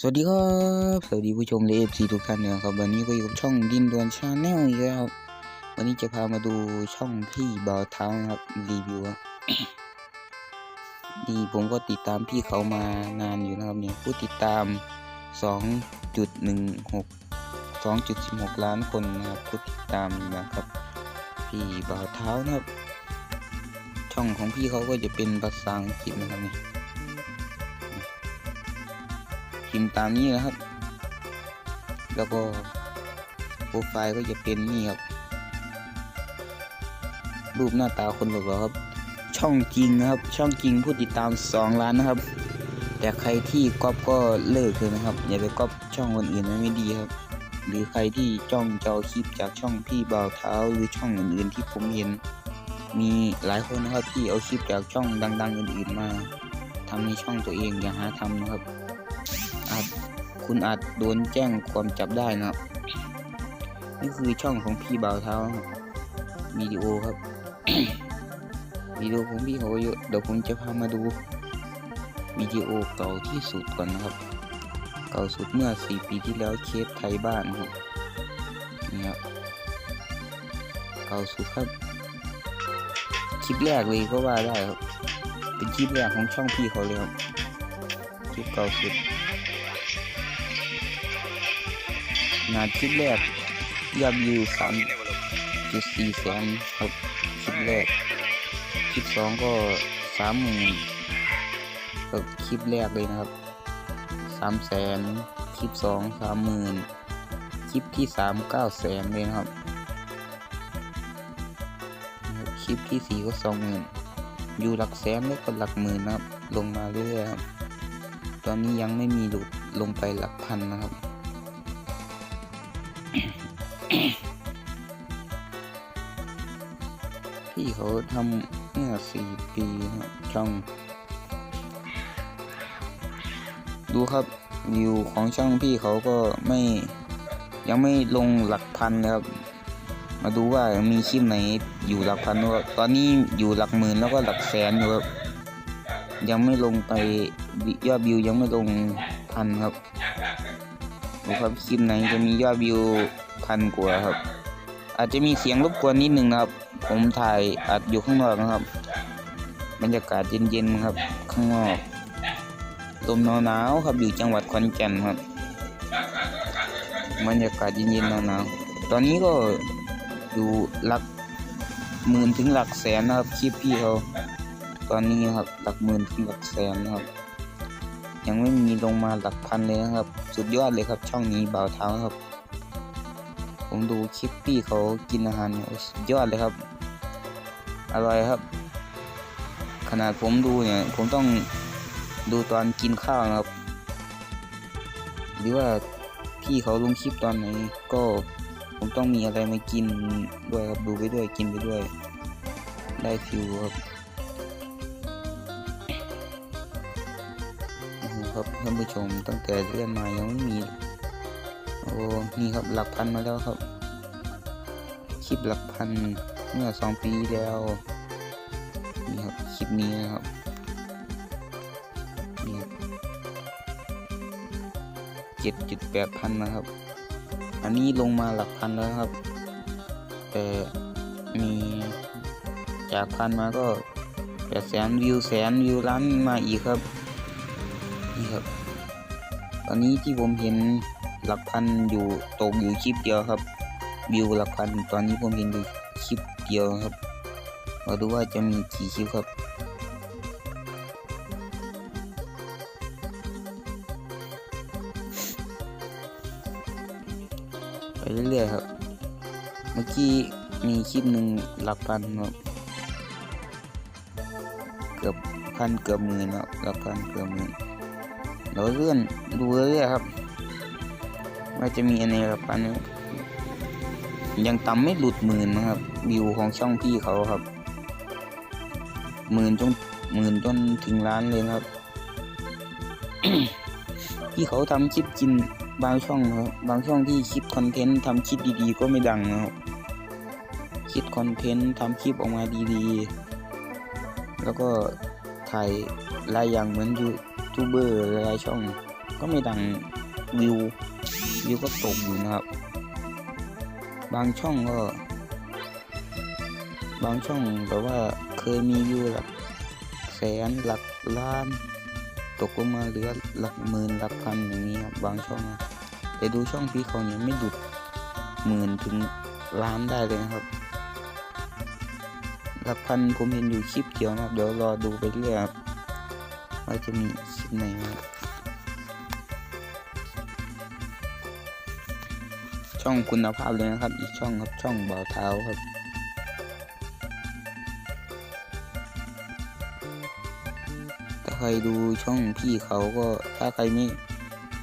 สวัสดีครับ สวัสดีผู้ชมเลฟซีทุกท่านนะครับ วันนี้ก็อยู่กับช่องดินดวนชาแนลอีกแล้วครับวันนี้จะพามาดูช่องพี่เบาเท้านะครับรีวิวดีผมก็ติดตามพี่เขามานานอยู่นะครับเนี่ยผู้ติดตาม 2.16 2.16 ล้านคนนะครับผู้ติดตามนะครับ พี่เบาเท้านะครับ ช่องของพี่เขาก็จะเป็นภาษาอังกฤษนะครับเนี่ย พิมพ์ตามนี้นะครับ แล้วก็โปรไฟล์ก็จะเป็นนี่ครับ รูปหน้าตาคนหล่อครับ ช่องจริงนะครับ ช่องจริงผู้ติดตาม 2 ล้านนะครับ แต่ใครที่ก๊อปก็เลิกเลยนะครับ อย่าไปก๊อปช่องคนอื่นนะไม่ดีครับ หรือใครที่จ้องจะเอาคลิปจากช่องพี่บ่าวเท้าหรือช่องอื่นๆที่ผมเห็น มีหลายคนนะครับที่เอาคลิปจากช่องดัง ๆ อื่นๆมาทำในช่องตัวเองอย่าหาทำนะครับ คุณอาจโดนแจ้งความจับได้นะครับนี่คือช่องของพี่บ่าวเท้าวิดีโอครับวิดีโอของพี่เขาเยอะเดี๋ยวผมจะพามาดูวิดีโอเก่าที่สุดก่อนนะครับ เก่าสุดเมื่อ 4 ปีที่แล้วเคสไทยบ้านนะครับนี่ครับเก่าสุดครับคลิปแรกเลยก็ว่าได้ครับเป็นคลิปแรกของช่องพี่เขาเลยครับคลิปเก่าสุด งานคลิปแรกยอดวิวสามจุดสี่แสนครับคลิปแรก คลิปสองก็สามหมื่นกับคลิปแรกเลยนะครับสามแสนคลิปสองสามหมื่นคลิปที่สามเก้าแสนเลยนะครับ คลิปที่สี่ก็สองหมื่นอยู่หลักแสนแล้วก็หลักหมื่นนะครับ ลงมาเรื่อยๆครับ ตอนนี้ยังไม่มีหลุดลงไปหลักพันนะครับ พี่เขาทำเมื่อสี่ปีนะครับช่องดูครับวิวของช่องพี่เขาก็ไม่ยังไม่ลงหลักพันนะครับ มาดูว่ามีคลิปไหนอยู่หลักพันว่าตอนนี้อยู่หลักหมื่นแล้วก็หลักแสนอยู่ครับยังไม่ลงไปยอดวิวยังไม่ลงพันครับดูครับคลิปไหนจะมียอดวิว พันกว่าครับ อาจจะมีเสียงรบกวนนิดนึงนะครับ ผมถ่ายอัดอยู่ข้างนอกนะครับ บรรยากาศเย็นๆครับ ข้างนอกลมหนาวๆครับอยู่จังหวัดขอนแก่นครับบรรยากาศเย็นๆหนาวๆตอนนี้ก็อยู่หลักหมื่นถึงหลักแสนนะครับคลิปพี่เขาตอนนี้ครับหลักหมื่นถึงหลักแสนนะครับ ยังไม่มีลงมาหลักพันเลยนะครับ สุดยอดเลยครับช่องนี้บ่าวเท้าครับ ผมดูคลิปพี่เขากินอาหารเนี่ยสุดยอดเลยครับ อร่อยครับ ขนาดผมดูเนี่ย ผมต้องดูตอนกินข้าวนะครับ หรือว่าพี่เขาลงคลิปตอนไหนก็ผมต้องมีอะไรมากินด้วยครับดูไปด้วยกินไปด้วย ได้ฟิวครับครับท่านผู้ชมตั้งแต่เลื่อนมายังไม่มี โอ้ นี่ครับหลักพันมาแล้วครับ คลิปหลักพันเมื่อสองปีแล้ว นี่ครับคลิปนี้นะครับ นี่เจ็ดจุดแปดพันนะครับ อันนี้ลงมาหลักพันแล้วครับ แต่มีจากพันมาก็แปดแสนวิวแสนวิวล้านมาอีกครับ นี่ครับ ตอนนี้ที่ผมเห็น หลักพันอยู่ตกอยู่คลิปเดียวครับ วิวหลักพันตอนนี้ผมเห็นอยู่คลิปเดียวครับมาดูว่าจะมีกี่คลิปครับไปเรื่อยๆครับ เมื่อกี้มีคลิปหนึ่งหลักพันครับเกือบพันเกือบหมื่นแล้วหลักพันเกือบหมื่นเราเลื่อนดูเรื่อยๆครับ ว่าจะมีอะไรแบบอันนี้ยังต่ำไม่หลุดหมื่นนะครับวิวของช่องพี่เขาครับหมื่นจนหมื่นจนถึงล้านเลยครับ พี่เขาทำคลิปกินบางช่องครับบางช่องที่คลิปคอนเทนต์ทำคลิปดีๆ ก็ไม่ดังนะครับคิดคอนเทนต์ทำคลิปออกมาดีๆ แล้วก็ถ่ายรายอย่างเหมือนยูทูบเบอร์หลายช่อง ก็ไม่ดังวิว วิวก็ตกอยู่นะครับ บางช่องก็ บางช่องแบบว่าเคยมีวิวหลักแสนหลักล้าน ตกลงมาเหลือหลักหมื่นหลักพันอย่างนี้ครับบางช่องนะแต่ดูช่องพี่เขาเนี่ยไม่หลุดหมื่นถึงล้านได้เลยนะครับหลักพันผมเห็นอยู่คลิปเดียวนะครับ เดี๋ยวรอดูไปเรื่อยครับว่าจะมีคลิปไหนนะครับ ช่องคุณภาพเลยนะครับ อีกช่องครับช่องเบาเท้าครับถ้าใครดูช่องพี่เขาก็ถ้าใครไม่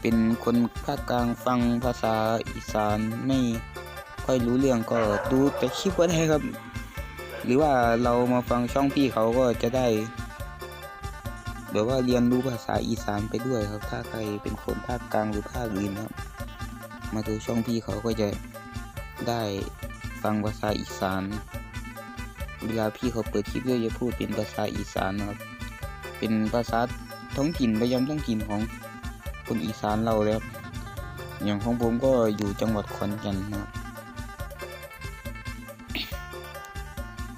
เป็นคนภาคกลางฟังภาษาอีสานไม่ค่อยรู้เรื่องก็ดูแต่คลิปก็ได้ครับ หรือว่าเรามาฟังช่องพี่เขาก็จะได้แบบว่าเรียนรู้ภาษาอีสานไปด้วยครับ ถ้าใครเป็นคนภาคกลางหรือภาคอื่นครับ มาดูช่องพี่เขาก็จะได้ฟังภาษาอีสาน เวลาพี่เขาเปิดคลิปเรื่อจะพูดเป็นภาษาอีสานนะครับ เป็นภาษาท้องถิ่นประจำท้องถิ่นของคนอีสานเราแล้ว อย่างของผมก็อยู่จังหวัดขอนแก่นนะครับ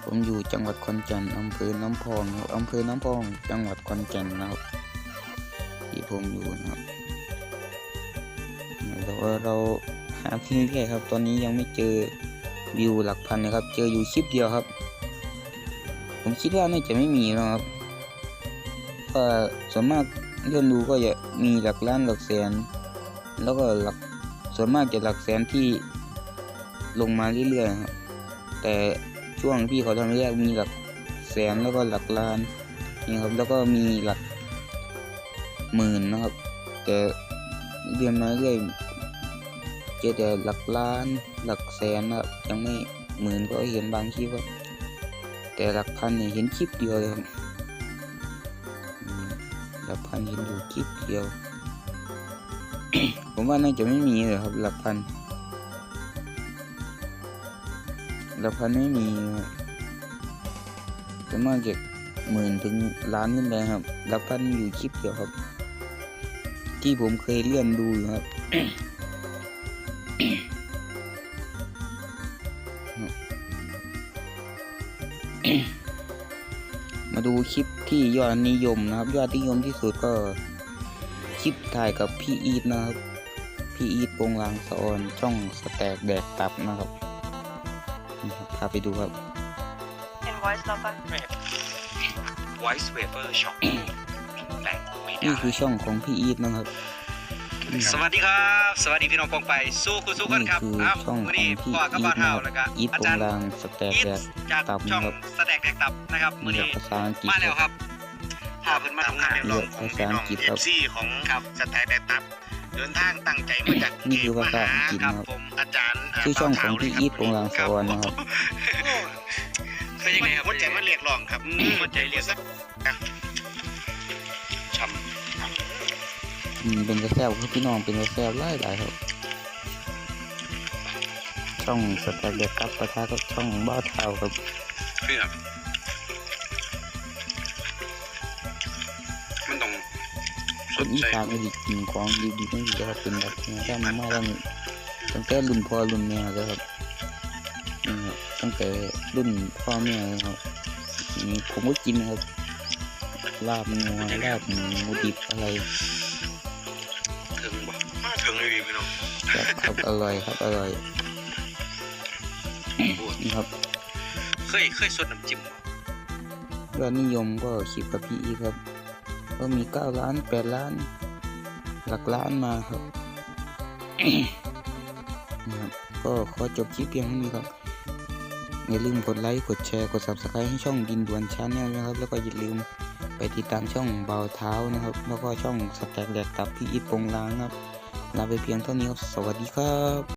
ผมอยู่จังหวัดขอนแก่นอำเภอน้ำพองครับอำเภอน้ำพอง จังหวัดขอนแก่นนะครับ ที่ผมอยู่นะครับ เราหาที่เรื่อยครับ ตอนนี้ยังไม่เจอวิวหลักพันนะครับ เจออยู่คลิปเดียวครับ ผมคิดว่าน่าจะไม่มีแล้วครับเพราะส่วนมากเลื่อนดูก็จะมีหลักล้านหลักแสน แล้วก็หลักส่วนมากจะหลักแสนที่ลงมาเรื่อยๆครับแต่ช่วงที่เขาทำแรกมีหลักแสนแล้วก็หลักล้านนี่ครับแล้วก็มีหลักหมื่นนะครับ แต่เรียนมาเรื่อย เจอแต่หลักล้านหลักแสนนะครับยังไม่หมื่นก็เห็นบางคลิปครับแต่หลักพันเนี่ยเห็นคลิปเดียวเลยครับหลักพันเห็นอยู่คลิปเดียว ผมว่าน่าจะไม่มีเลยครับหลักพันหลักพันไม่มีครับส่วนมากจะหมื่นถึงล้านขึ้นไปครับหลักพันอยู่คลิปเดียวครับ ที่ผมเคยเลื่อนดูครับ มาดูคลิปที่ยอดนิยมนะครับ ยอดนิยมที่สุดก็คลิปถ่ายกับพี่อีทนะครับ พี่อีทโปงลางสะออนช่องสแตกแดกตับนะครับนี่ครับพาไปดูครับเห็น voice เราปะ Voice Waver Shop แต่ไม่นี่ได้คือช่องของพี่อีทนะครับนี่ค สรับวัสดีครับ สวัสดีพี่น้องปองไปสู้คุณสู้กันครับนี่คืออ้าวช่องของวันนี้พี่พ่อกับอีพ่อทเท่านะครับแล้วก็อีทอาโปจางรย์ลางสแตกอีทแดกจากตับช่องนะครับแสดงแดกตับนะครับมื้อนี่นี้ภาษาอังกฤษมาคแล้วรับครับพาเพิ่นมาทำงานเรียกร้องของพี่น้องภาษาอังกฤษเอครับฟซีของครับสแตนแดตับเดินทางตั้งใจมาจากนี่คือภาษาอังกฤษครับนะครับผมอาจารย์ชื่อช่องของพี่อีทโปงลางสะออนนะครับเป็นยังไงครับหัวใจมันเรียกร้องครับอืมหัวใจเรียกช้ เป็นกระแซวครับพี่น้องเป็นกระแซวไล่หลายครับ ช่องสแตกแดกตับประทะกับช่องบ้าเท้าครับำเพื่อมันต้องคสนนอีใจสานก็ดีกินของดีดีไม่ดีครับเป็นแบบนี้ได้มามาตั้งตั้งแต่รุ่นพ่อรุ่นแม่แล้วครับนี่ครับตั้งแต่รุ่นพ่อแม่เลยครับนี่ผมก็กินครับลาบงัวลาบหมูดิบอะไรถึง บ่มาถึงเลยดีพี่น้องแบบครับอร่อยครับอร่อยนี่ครับ เคยเคยสดน้ำจิ้มบ่ยอดนิยมก็คลิปกับพี่อีครับ ก็มีเก้าล้านแปดล้าน หลักล้านมาครับนะครับก็ขอจบคลิปเพียงเท่านี้ครับ อย่าลืมกดไลค์ กดแชร์ กด subscribe ให้ช่องดินดวนชาแนลนะครับ แล้วก็อย่าลืมไปติดตามช่องเบาเท้านะครับ แล้วก็ช่องสแต็กแดกตับพี่อีทโปงลางครับ ลาไปเพียงเท่านี้ครับ สวัสดีครับ